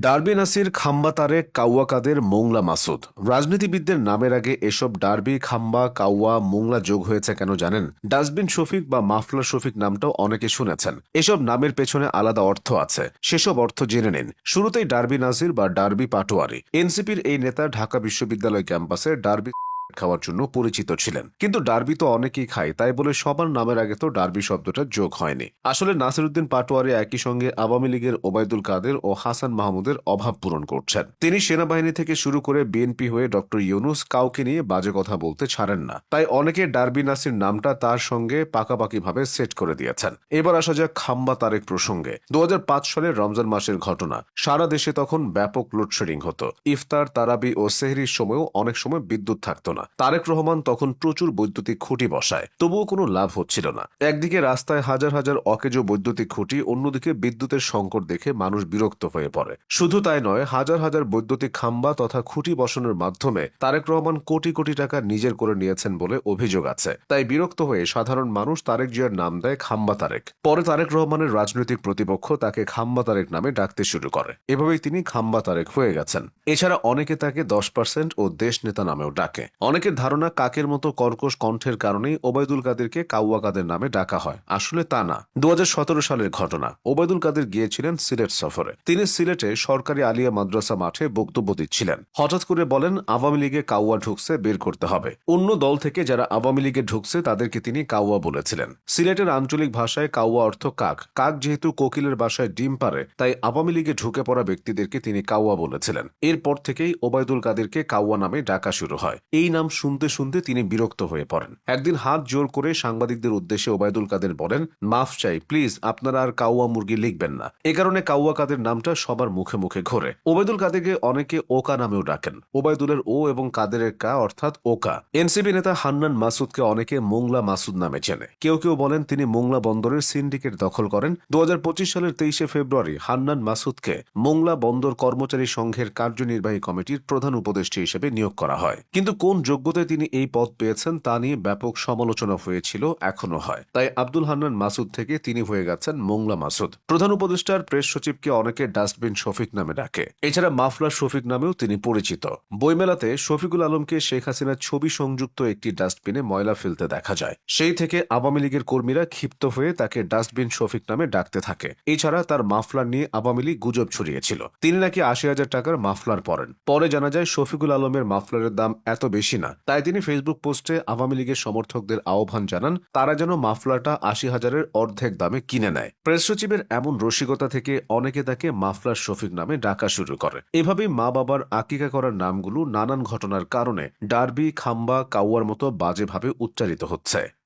Derby Nasir খাম্বা তারেক, কাউয়া কাদের, মোংলা মাসুদ। রাজনীতিবিদদের নামের আগে এসব ডার্বি, খাম্বা, কাউয়া, মোংলা যোগ হয়েছে কেন জানেন? ডাস্টবিন শফিক বা মাফলা শফিক নামটাও অনেকে শুনেছেন। এসব নামের পেছনে আলাদা অর্থ আছে। সেসব অর্থ জেনে নিন। শুরুতেই ডার্বি নাসির বা ডার্বি পাটোয়ারি। এনসিপির এই নেতা ঢাকা বিশ্ববিদ্যালয় ক্যাম্পাসে ডার্বি খাওয়ার জন্য পরিচিত ছিলেন। কিন্তু ডার্বি তো অনেকেই খায়, তাই বলে সবার নামের আগে তো ডার্বি শব্দটা যোগ হয়নি। আসলে নাসিরুদ্দিন পাটোয়ারি একই সঙ্গে আওয়ামী লীগের ওবায়দুল কাদের ও হাসান মাহমুদের অভাব পূরণ করছেন। তিনি সেনাবাহিনী থেকে শুরু করে বিএনপি হয়ে ডক্টর ইউনুস কাউকে নিয়ে বাজে কথা বলতে ছাড়েন না। তাই অনেকে ডার্বি নাসির নামটা তার সঙ্গে পাকাপাকিভাবে সেট করে দিয়েছেন। এবার আসা যাক খাম্বা তারেক প্রসঙ্গে। দু সালের রমজান মাসের ঘটনা। সারা দেশে তখন ব্যাপক লোডশেডিং হতো। ইফতার, তারাবি ও সেহরির সময়ও অনেক সময় বিদ্যুৎ থাকতো না। তারেক রহমান তখন প্রচুর বৈদ্যুতিক খুঁটি বসায়। তবুও কোনো লাভ হচ্ছিল না। একদিকে রাস্তায় হাজার হাজার অকেজো বৈদ্যুতিক খুঁটি, অন্যদিকে বিদ্যুতের সংকট দেখে মানুষ বিরক্ত হয়ে পড়ে। শুধু তাই নয়, হাজার হাজার বৈদ্যুতিক খাম্বা তথা খুঁটি বসানোর মাধ্যমে তারেক রহমান কোটি কোটি টাকা নিজের করে নিয়েছেন বলে অভিযোগ আছে। তাই বিরক্ত হয়ে সাধারণ মানুষ তারেক জিয়ার নাম দেয় খাম্বা তারেক। পরে তারেক রহমানের রাজনৈতিক প্রতিপক্ষ তাকে খাম্বা তারেক নামে ডাকতে শুরু করে। এভাবেই তিনি খাম্বা তারেক হয়ে গেছেন। এছাড়া অনেকে তাকে দশ পার্সেন্ট ও দেশ নেতা নামেও ডাকে। অনেকের ধারণা কাকের মতো কর্কশ কণ্ঠের কারণেই ওবায়দুল কাদেরকে কাউয়া কাদের নামে ডাকা হয়। আসলে তা না। দু সালের ঘটনা। ওবায়দুল কাদের গিয়েছিলেন সিলেট সফরে। তিনি সিলেটে সরকারি আলিয়া মাদ্রাসা মাঠে বক্তব্য দিচ্ছিলেন। হঠাৎ করে বলেন, আওয়ামী লীগে কাউয়া ঢুকছে, বের করতে হবে। অন্য দল থেকে যারা আওয়ামী লীগে ঢুকছে, তাদেরকে তিনি কাউয়া বলেছিলেন। সিলেটের আঞ্চলিক ভাষায় কাউয়া অর্থ কাক। কাক যেহেতু কোকিলের বাসায় ডিম পারে তাই আওয়ামী লীগে ঢুকে পড়া ব্যক্তিদেরকে তিনি কাউয়া বলেছিলেন। এরপর থেকেই ওবায়দুল কাদেরকে কাউয়া নামে ডাকা শুরু হয়। এই নাম শুনতে শুনতে তিনি বিরক্ত হয়ে পড়েন। একদিন হাত জোর করে সাংবাদিকদের উদ্দেশ্যে ওবায়দুল কাদের বলেন, মাফ চাই, প্লিজ, আপনারা আর কাউয়া মুরগি লিখবেন না। এ কারণে কাউয়া কাদের নামটা সবার মুখে মুখে ঘোরে। ওবায়দুল কাদেরকে অনেকে ওকা নামেও ডাকেন। ওবায়দুলের ও এবং কাদেরের কা অর্থাৎ ওকা। এনসিপি নেতা হান্নান মাসুদকে অনেকে মোংলা মাসুদ নামে চেনে। কেউ কেউ বলেন, তিনি মোংলা বন্দরের সিন্ডিকেট দখল করেন। দু হাজার পঁচিশ সালের তেইশে ফেব্রুয়ারি হান্নান মাসুদকে মোংলা বন্দর কর্মচারী সংঘের কার্যনির্বাহী কমিটির প্রধান উপদেষ্টা হিসেবে নিয়োগ করা হয়। কিন্তু কোন যোগ্যতায় তিনি এই পদ পেয়েছেন, তা নিয়ে ব্যাপক সমালোচনা হয়েছিল এখনও হয়। তাই আব্দুল হান্নান মাসুদ থেকে তিনি হয়ে গেছেন মোংলা মাসুদ। প্রধান উপদেষ্টার প্রেস সচিবকে অনেকে ডাস্টবিন শফিক নামে ডাকে। এছাড়া মাফলার শফিক নামেও তিনি পরিচিত। বইমেলাতে শফিকুল আলমকে শেখ হাসিনার ছবি সংযুক্ত একটি ডাস্টবিনে ময়লা ফেলতে দেখা যায়। সেই থেকে আওয়ামী লীগের কর্মীরা ক্ষিপ্ত হয়ে তাকে ডাস্টবিন শফিক নামে ডাকতে থাকে। এছাড়া তার মাফলার নিয়ে আওয়ামী লীগ গুজব ছড়িয়েছিল। তিনি নাকি আশি হাজার টাকার মাফলার পরেন পরে জানা যায়, শফিকুল আলমের মাফলারের দাম এত বেশি না। তাই তিনি ফেসবুক পোস্টে আওয়ামী লীগের সমর্থকদের আহ্বান জানান, তারা যেন মাফলাটা আশি হাজারের অর্ধেক দামে কিনে নেয়। প্রেস সচিবের এমন রসিকতা থেকে অনেকে তাকে মাফলার শফিক নামে ডাকা শুরু করে। এভাবেই মা বাবার আকিকা করার নামগুলো নানান ঘটনার কারণে ডার্বি, খাম্বা, কাউয়ার মতো বাজেভাবে উচ্চারিত হচ্ছে।